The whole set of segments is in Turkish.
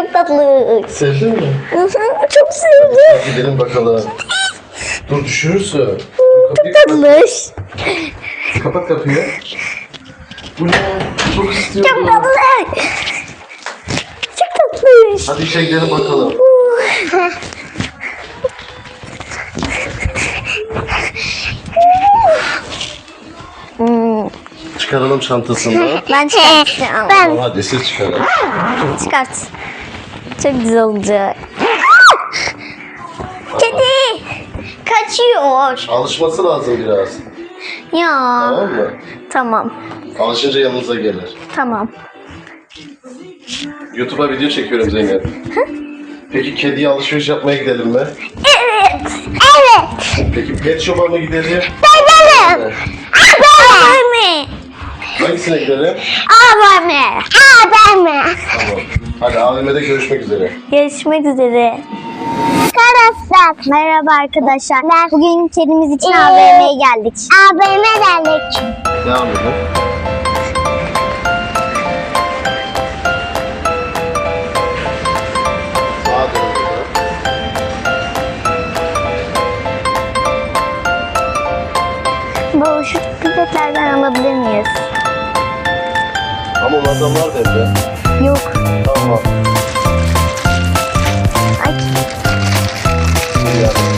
Çok tatlı. Sevdin mi? Çok sevdim. Gidelim bakalım. Dur düşürürsün. Kapat. Tatlış. Kapat kapıyı. Bu ne? Çok Çok istiyorum. tatlı. Çok tatlış. Hadi işe gidelim bakalım. Çıkaralım çantasından. Ben çıkartacağım. Tamam hadi siz çıkarın. Çıkart. Çok güzel olacak. Kedi. Kaçıyor. Alışması lazım biraz. Ya. Tamam mı? Tamam. Alışınca yanınıza gelir. Tamam. YouTube'a video çekiyorum Zeynep. Peki kediye alışveriş yapmaya gidelim mi? Evet. Evet. Peki pet shop'a mı gidelim? Gidelim. Abime. Hangisine gidelim? Abime. Abime. Tamam. Hadi AVM'de görüşmek üzere. Görüşmek üzere. Arkadaşlar. Merhaba arkadaşlar. Bugün kedimiz için AVM'ye geldik. AVM'ye geldik. Devam edelim. Bu şu pipetlerden alabilir miyiz? Ama onlardan var evde. Yok. Tamam. Ay. Şimdi yardım edeyim.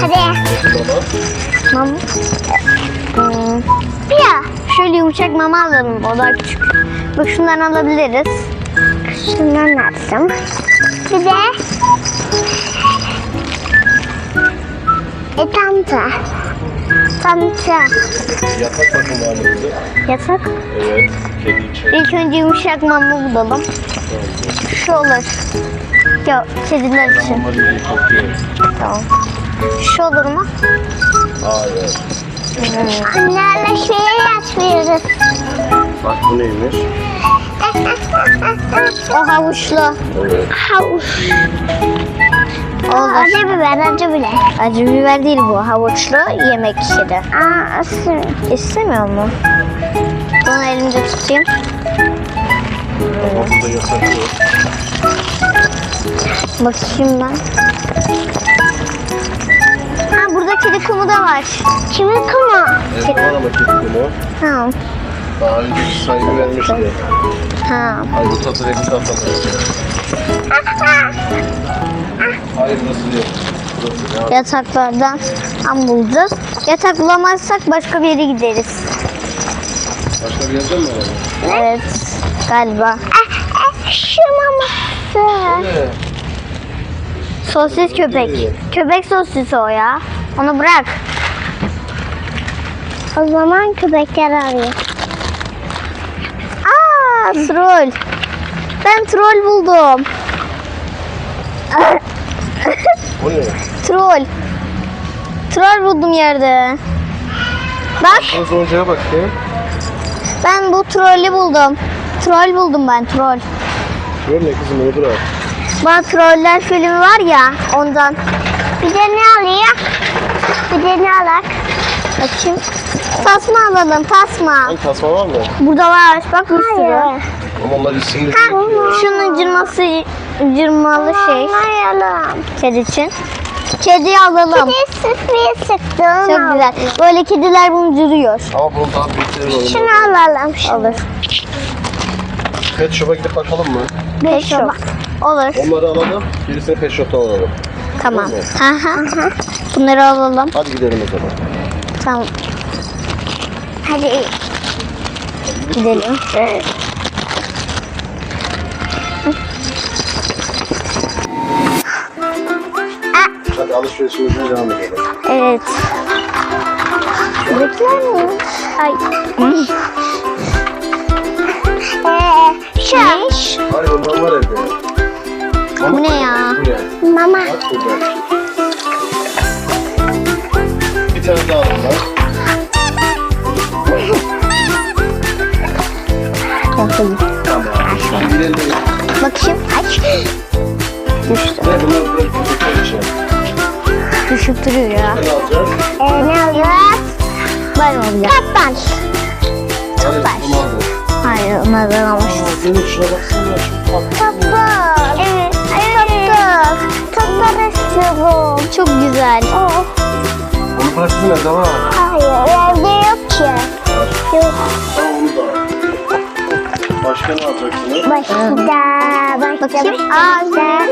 Hadi. Mama. Hmm. Ya şöyle yumuşak mama alalım. O da küçük. Bak şundan alabiliriz. Şundan alsam. Bir de e, tanta. Tanta. Yatak bakın var mı bize? Yatak. Evet. Kedi için. İlk önce yumuşak mama bulalım. Şu olur. Yok kediler için. Tamam. Şu olur mu? Hayır. Annelerle şeye yatmıyoruz. Bak bu neymiş? O havuçlu. Evet. Havuç. Olur. Acı biber, acı biber. Acı biber değil bu. Havuçlu yemek kedi. Aa, istemiyor. İstemiyor mu? Bunu elimde tutayım. Ama burada yasak. Bakayım ben. Burada kedi kumu da var. Kimin kumu? Evet var ama kedi bunu. Ha. Daha önce bir sahibi vermişti. Ha. Hayır bu tatlı rengi tatlı. Hayır nasıl yok? Yataklardan tam bulacağız. Yatak bulamazsak başka bir yere gideriz. Başka bir yerde mi var? Evet. Galiba. Şu maması. Sosis köpek. Köpek sosisi o ya. Onu bırak. O zaman köpekler arıyor. Aa, troll. Ben troll buldum. Bu ne? troll. Troll buldum yerde. Bak Az oyuncağa bakayım. ben bu trolü buldum. Troll buldum ben troll. Şöyle ne kızım onu bırak. Bana troller filmi var ya ondan. Bir de ne alayım? Bir de ne alak? Bakayım. Tasma alalım tasma. Hangi tasma var mı? Burada var bak bir sürü. Ama onlar isimli Ha, değil şunun cırması cırmalı şey. Kedi için. Kediyi alalım. Kedi sıkmaya sıktım. Çok güzel. Böyle kediler bunu duruyor. Ama bunun daha büyükleri var. Şunu alalım. Şunu. Olur. Pet shop'a gidip bakalım mı? Pet shop. Olur. Onları alalım. Gerisini pet shop'tan alalım. Tamam. Olur. Hı hı. Bunları alalım. Hadi gidelim o zaman. Tamam. Hadi. Gidelim. Hadi alışverişimize devam edelim. Evet. Bekler mi? Ay. Bu ne ya? Mama. Bak burada. Bir tane daha alın lan. Yapayım. Tamam. Gidelim. Bakayım. Ay. Düştü. Ne bunlar böyle çocuklar için. Düşüp duruyor ya. Ne alacağız? Ee, ne alacağız? Ben olacağım. Kaptan. Aldım. Hayır onlardan almışız. Benim şuna baksana. Çok tatlı. Kaptan. İstiyorum. Çok güzel. Oh. Onu bıraktın var. Hayır evde yok ki. Yok. Tamam onu da al. Başka ne alacaksınız? Başka. Başka. Bakayım. Aa, sen.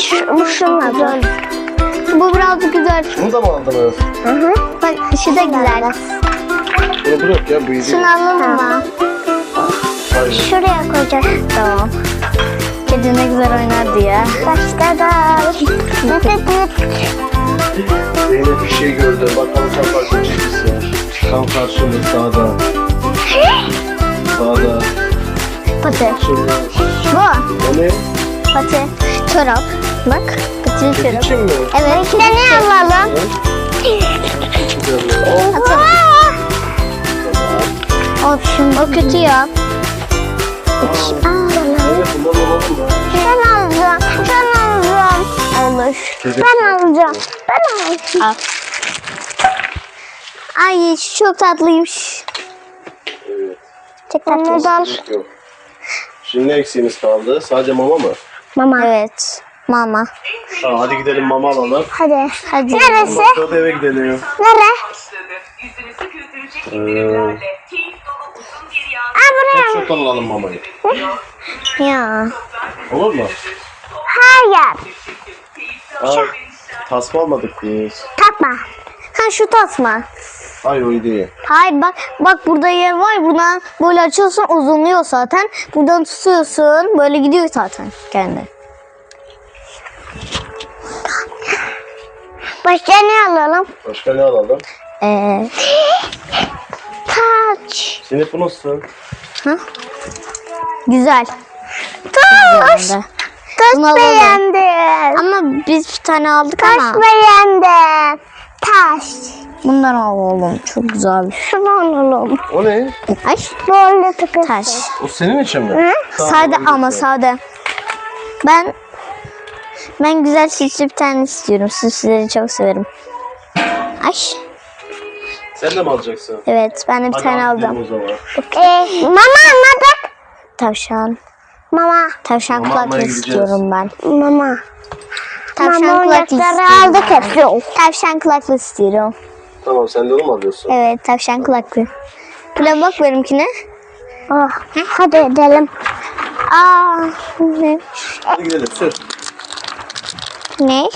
Şu, şunu alalım. Bu birazcık güzel. Şunu da mı aldınız? Hı hı. Bak şu da güzel. Bunu bırak ya bu iyi değil. Şunu alalım mı? Şuraya koyacağız. Tamam. Kedi ne güzel oynar diye. Başka da. Zeynep bir şey gördü. Bakalım sen farklı çekilsin. Tam karşımda sağda. Sağda. Pati. Bu. O ne? Pati. Çorap. Bak. Patili Kedi çorap. için mi? Evet. Bir de ne alalım? Ha? Güzel. Atalım. O, kötü ya. Zeynep bundan alalım mı? Ben alacağım. Ben alacağım. Olur. Ben alacağım. Ben alacağım. Al. Ay çok tatlıymış. Evet. Çok tatlı. Yok. Şimdi ne eksiğimiz kaldı? Sadece mama mı? Mama. Evet. Mama. Tamam hadi gidelim mama alalım. Hadi. Hadi. Neresi? Sonra da eve gidelim. Nere? Ee. Shop'tan alalım mamayı. Ya. Olur mu? Hayır. Aa, tasma almadık biz. Takma. Ha şu tasma. Hayır o iyi değil. Hayır bak bak burada yer var. Buradan böyle açıyorsun uzunluyor zaten. Buradan tutuyorsun. Böyle gidiyor zaten kendi. Başka ne alalım? Başka ne alalım? Ee, Taç. Zeynep bu nasıl? Güzel. Taş. Güzel. Taş beğendim. Ama biz bir tane aldık Taş ama beğendim. Taş. bundan alalım. Çok güzel. Şunu alalım. O ne? Ay Böyle tıkırsın. taş. O senin için mi? Tamam, Sade ama sade. Ben ben güzel süslü bir tane istiyorum. Süsleri çok severim. Ay Sen de mi alacaksın? evet ben de bir Hadi tane gidelim aldım. O zaman. Ee, mama anladık. Tavşan. Mama. Tavşan Mama kulaklık almaya gideceğiz. istiyorum ben. Mama. Tavşan Mama kulaklık oyuncakları istiyorum. aldık hepsi. Tavşan kulaklık istiyorum. Tamam sen de onu mu alıyorsun? Evet tavşan kulaklık. Buna bak benimkine. Oh, hadi edelim. Aa ne? Hadi gidelim sür. ne?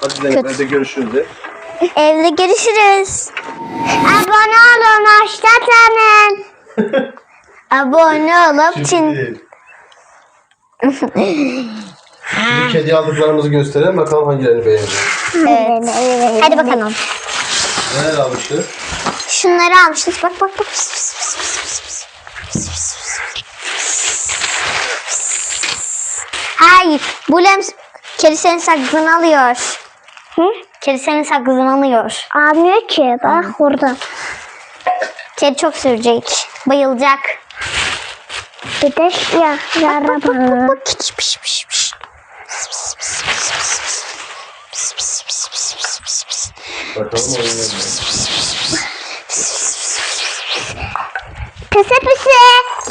Hadi Zeynep evde görüşürüz de. Evde görüşürüz. Abone olun, hoşçakalın. Abone olup çin. Bir kedi aldıklarımızı gösterelim bakalım hangilerini beğenecek. Evet. Hadi bakalım. Neler almıştı? Şunları almışız. Bak bak bak. Pis, pis. Pis, pis, pis, pis. Hayır. Bu lems kedi senin sakızını alıyor. Hı? Kedi senin sakızını alıyor. Almıyor ki, bak burada. Kedi çok sürecek. Bayılacak. Bir de ya, yara bana. Bak piş piş piş piş. Pis, pis, pis, pis, pis, pis. Pis, pis, pis, pis, pis, pis, pis. Bakalım? Pise pise,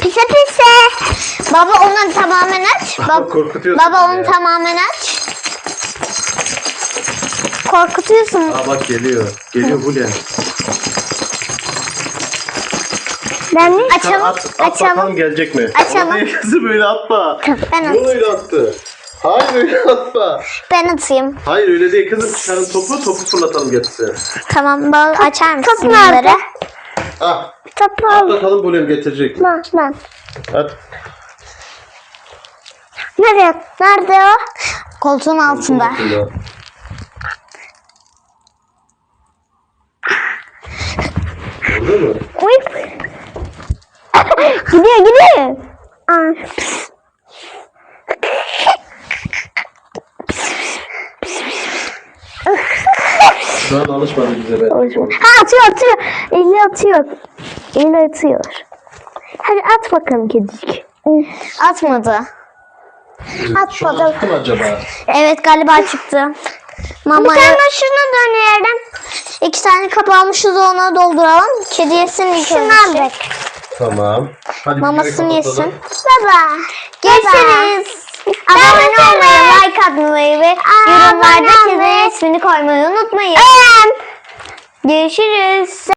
pise pise. Baba onu tamamen aç. Bab korkutuyorsun baba onu ya. tamamen aç. Korkutuyorsun. Aa bak geliyor. Geliyor Hulya. Ben mi? Sen Açalım. at, at açalım. bakalım gelecek mi? Açalım. Ama kızı böyle atma. Ben Bunu öyle attı. Hayır öyle atma. Ben atayım. Hayır öyle değil kızım. Çıkarın topu, topu fırlatalım getirsin. Tamam bal açar mısın top nerede? bunları? Ah, Topu al. bakalım Bulem getirecek. Ben, ben. At. Nereye? Nerede o? Koltuğun altında. Altında. Orada mı? Uy. gidiyor gidiyor. Aa. Şu an alışmadı bize ben. Ha atıyor atıyor. Eli atıyor. Eli atıyor. Hadi at bakalım kedicik. Atmadı. Şu an çıktı mı acaba? Evet galiba çıktı. Bir Mama tane şunu döneyelim. İki tane kapağımışız ona dolduralım. Kedi yesin ilk Şunu önce. Tamam. Hadi Mamasını videoyu yesin. kapatalım. Baba. Görüşürüz. Abone olmayı, like atmayı ve yorumlarda kedinin ismini koymayı unutmayın. Görüşürüz.